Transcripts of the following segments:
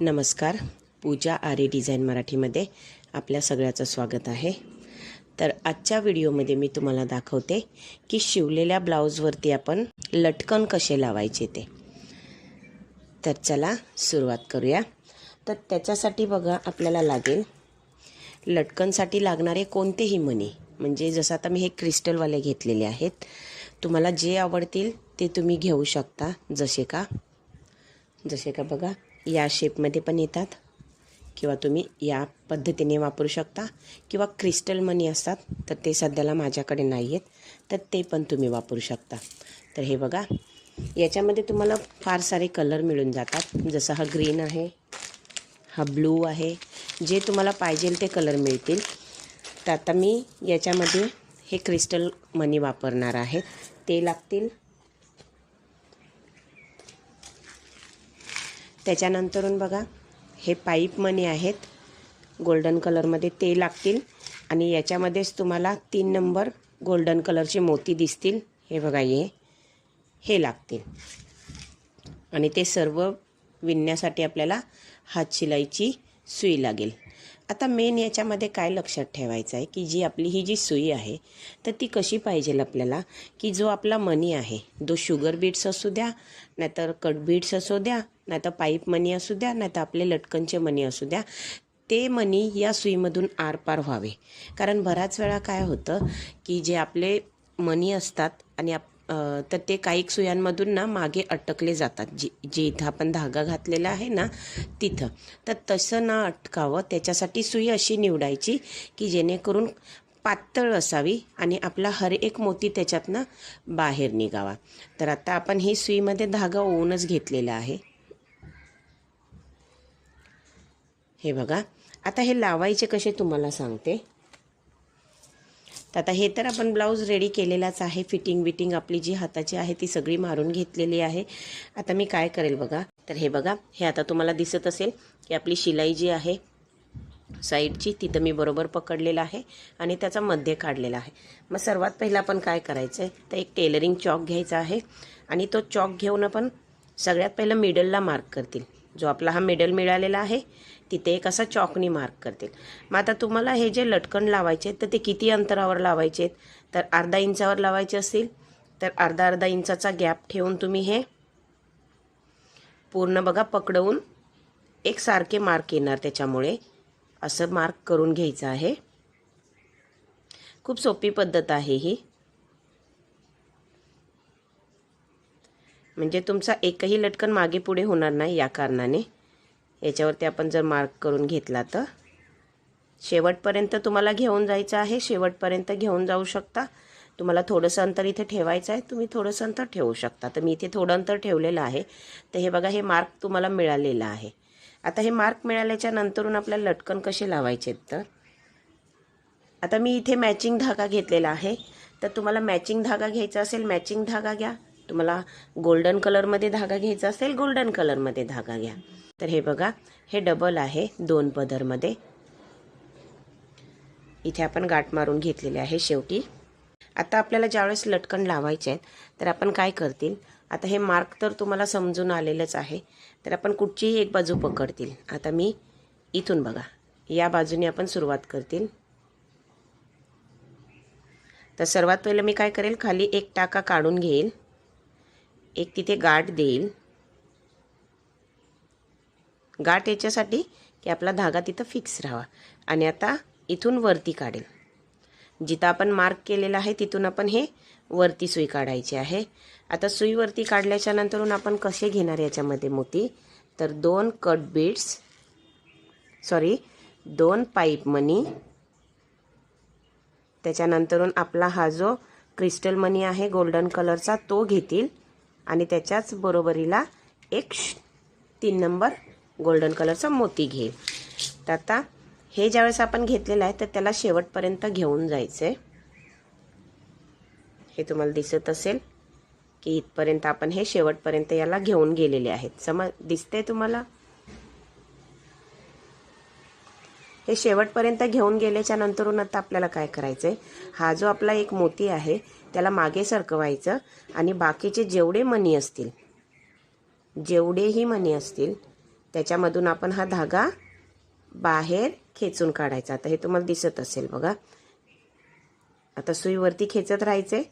नमस्कार. पूजा आरे डिझाईन मराठीमध्ये आपल्या सगळ्याचं स्वागत आहे. तर आजच्या व्हिडिओमध्ये मी तुम्हाला दाखवते की शिवलेल्या ब्लाऊजवरती आपण लटकन कसे लावायचे ते. तर चला सुरुवात करूया. तर त्याच्यासाठी बघा आपल्याला लागेल लटकनसाठी लागणारे कोणतेही मणी. म्हणजे जसं आता मी हे क्रिस्टलवाले घेतलेले आहेत. तुम्हाला जे आवडतील ते तुम्ही घेऊ शकता. जसे का जसे का बघा या शेपमध्ये पण येतात. किंवा तुम्ही या पद्धतीने वापरू शकता. किंवा क्रिस्टल मनी असतात तर ते सध्याला माझ्याकडे नाही आहेत तर ते पण तुम्ही वापरू शकता. तर हे बघा याच्यामध्ये तुम्हाला फार सारे कलर मिळून जातात. जसं हा ग्रीन आहे हा ब्लू आहे जे तुम्हाला पाहिजे ते कलर मिळतील. तर आता मी याच्यामध्ये हे क्रिस्टल मनी वापरणार आहे. ते लागतील त्याच्यानंतरून बघा हे पाईप मनी आहेत. गोल्डन कलरमध्ये ते लागतील. आणि याच्यामध्येच तुम्हाला तीन नंबर गोल्डन कलरचे मोती दिसतील. हे बघा ये हे लागतील. आणि ते सर्व विणण्यासाठी आपल्याला हात शिलाईची सुई लागेल. आता मेन याच्यामध्ये काय लक्षात ठेवायचं आहे की जी आपली ही जी सुई आहे तर ती कशी पाहिजे आपल्याला? की जो आपला मनी आहे जो शुगर बीट्स असू द्या नाहीतर कट बीट्स असू द्या नाहीतर पाईप मनी असू द्या नाहीतर आपले लटकनचे मनी असू द्या ते मनी या सुईमधून आरपार व्हावे. कारण बऱ्याच वेळा काय होतं की जे आपले मनी असतात आणि आप तर ते काही सुयांमधून ना मागे अटकले जातात. जी जे इथं आपण धागा घातलेला आहे ना तिथं. तर तसं ना अटकावं. त्याच्यासाठी सुई अशी निवडायची की जेणेकरून पातळ असावी आणि आपला हर एक मोती त्याच्यातनं बाहेर निघावा. तर आता आपण ही सुईमध्ये धागा ओवूनच घेतलेला आहे. हे बघा. आता हे लावायचे कसे तुम्हाला सांगते. तर आता हे तर आपण ब्लाऊज रेडी केलेलाच आहे. फिटिंग विटिंग आपली जी हाताची आहे ती सगळी मारून घेतलेली आहे. आता मी काय करेल बघा. तर हे बघा हे आता तुम्हाला दिसत असेल की आपली शिलाई जी आहे साईडची तिथं मी बरोबर पकडलेलं आहे आणि त्याचा मध्य काढलेला आहे. मग सर्वात पहिलं आपण काय करायचं आहे तर एक टेलरिंग चॉक घ्यायचा आहे आणि तो चॉक घेऊन आपण सगळ्यात पहिलं मिडलला मार्क करतील. जो आपला हा मिडल मिळालेला आहे तिथे एक असा चॉकनी मार्क करतील. मग आता तुम्हाला हे जे लटकन लावायचे तर ते किती अंतरावर लावायचे तर अर्धा इंचावर लावायचे असतील तर अर्धा अर्धा इंचाचा गॅप ठेवून तुम्ही हे पूर्ण बघा पकडवून एक सारखे मार्क येणार त्याच्यामुळे. असं मार्क करून घ्यायचं आहे. खूप सोपी पद्धत आहे ही. म्हणजे तुमचा एकही लटकन मागे पुढे होणार नाही या कारणाने. याच्यावरती आपण जर मार्क करून घेतला तर. शेवटपर्यंत तुम्हाला घेऊन जायचं आहे शेवटपर्यंत घेऊन जाऊ शकता. तुम्हाला थोडंसं अंतर इथे ठेवायचं आहे तुम्ही थोडंसं अंतर ठेवू शकता. तर मी इथे थोडं अंतर ठेवलेलं आहे. तर हे बघा हे मार्क तुम्हाला मिळालेलं आहे. आता हे मार्क मिळाल्याच्या नंतरून आपल्याला लटकन कसे लावायचे तर? आता मी इथे मॅचिंग धागा घेतलेला आहे. तर तुम्हाला मॅचिंग धागा घ्यायचा असेल मॅचिंग धागा घ्या. तुम्हाला गोल्डन कलरमध्ये धागा घ्यायचा असेल गोल्डन कलरमध्ये धागा घ्या. तर हे बघा हे डबल आहे दोन पदरमध्ये इथे आपण गाठ मारून घेतलेले आहे शेवटी. आता आपल्याला ज्यावेळेस लटकन लावायचे आहेत तर आपण काय करतील? आता हे मार्क तर तुम्हाला समजून आलेलंच आहे तर आपण कुठचीही एक बाजू पकडतील. आता मी इथून बघा या बाजूने आपण सुरुवात करतील. तर सर्वात पहिलं मी काय करेल? खाली एक टाका काढून घेईल. एक तिथे गाठ देईल गाठ याच्यासाठी की आपला धागा तिथं फिक्स राहावा. आणि आता इथून वरती काढेल जिथं आपण मार्क केलेला आहे तिथून आपण हे वरती सुई काढायची आहे. आता सुई वरती काढल्याच्या नंतरून आपण कसे घेणार याच्यामध्ये मोती? तर दोन कट बीड्स सॉरी दोन पाईप मनी त्याच्यानंतरून आपला हा जो क्रिस्टल मनी आहे गोल्डन कलरचा तो घेतील. आणि त्याच्याच बरोबरीला एक तीन नंबर गोल्डन कलरचा मोती घेईल. तर आता हे ज्यावेळेस आपण घेतलेलं आहे तर त्याला शेवटपर्यंत घेऊन जायचं आहे हे तुम्हाला दिसत असेल की इथपर्यंत आपण हे शेवटपर्यंत याला घेऊन गेलेले आहेत. समज दिसते तुम्हाला? हे शेवटपर्यंत घेऊन गेल्याच्या नंतरून आता आपल्याला काय करायचं आहे हा जो आपला एक मोती आहे त्याला मागे सरकवायचं आणि बाकीचे जेवढे मणी असतील जेवढेही मणी असतील त्याच्यामधून आपण हा धागा बाहेर खेचून काढायचा. आता हे तुम्हाला दिसत असेल बघा. आता सुईवरती खेचत राहायचे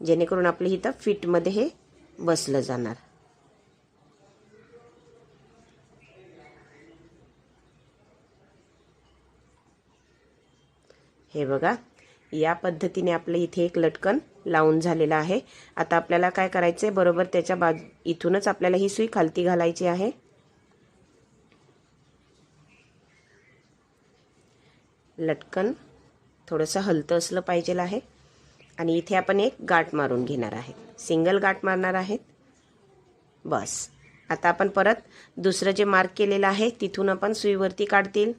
जेणेकरून आपली इथं फिटमध्ये हे बसलं जाणार. हे बघा. या पद्धतीने आपलं इथे एक लटकन लावून झालेलं आहे. आता आपल्याला काय करायचं आहे बरोबर त्याच्या बाजू इथूनच आपल्याला ही सुई खालती घालायची आहे. लटकन थोडंसं हलतं असलं पाहिजे आहे. आणि इथे आपण एक गाठ मारून घेणार आहे. सिंगल गाठ मारणार आहेत. बस. आता आपण परत दुसरं जे मार्क केलेलं आहे तिथून आपण सुईवरती काढतील.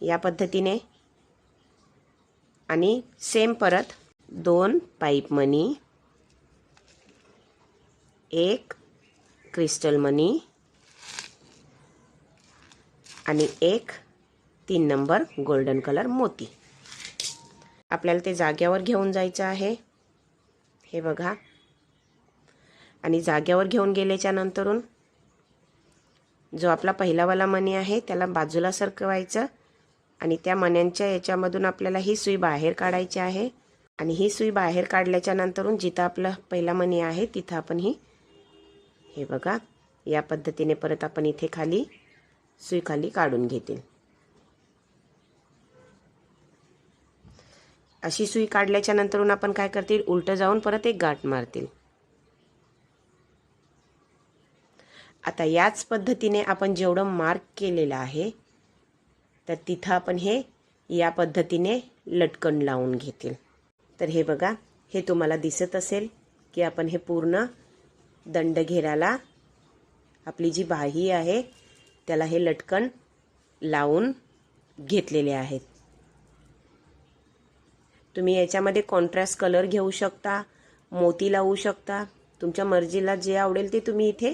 या पद्धतीने आणि सेम परत दोन पाईप मनी एक क्रिस्टल मनी आणि एक तीन नंबर गोल्डन कलर मोती. आपल्याला ते जाग्यावर घेऊन जायचं आहे. हे बघा. आणि जाग्यावर घेऊन गेल्याच्या नंतरून जो आपला पहिलावाला मनी आहे त्याला बाजूला सरकवायचं. आणि त्या मण्यांच्या याच्यामधून आपल्याला ही सुई बाहेर काढायची आहे. आणि ही सुई बाहेर काढल्याच्या नंतरून जिथं आपला पहिला मणी आहे तिथं आपण ही हे बघा या पद्धतीने परत आपण इथे खाली सुई खाली काढून घेतील अशी सुई काढल्याच्या नंतरून आपण काय करतील? उलटं जाऊन परत एक गाठ मारतील. आता याच पद्धतीने आपण जेवढं मार्क केलेलं आहे तर तिथं आपण हे या पद्धतीने लटकन लावून घेतील. तर हे बघा हे तुम्हाला दिसत असेल की आपण हे पूर्ण दंडघेराला आपली जी बाही आहे त्याला हे लटकन लावून घेतलेले आहेत. तुम्ही याच्यामध्ये कॉन्ट्रास्ट कलर घेऊ शकता मोती लावू शकता तुमच्या मर्जीला जे आवडेल ते तुम्ही इथे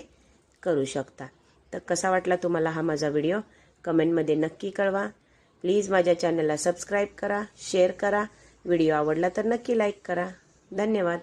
करू शकता. तर कसा वाटला तुम्हाला हा माझा व्हिडिओ कमेंटमध्ये नक्की कळवा. प्लीज माझ्या चॅनलला सबस्क्राईब करा शेअर करा. व्हिडिओ आवडला तर नक्की लाईक करा. धन्यवाद.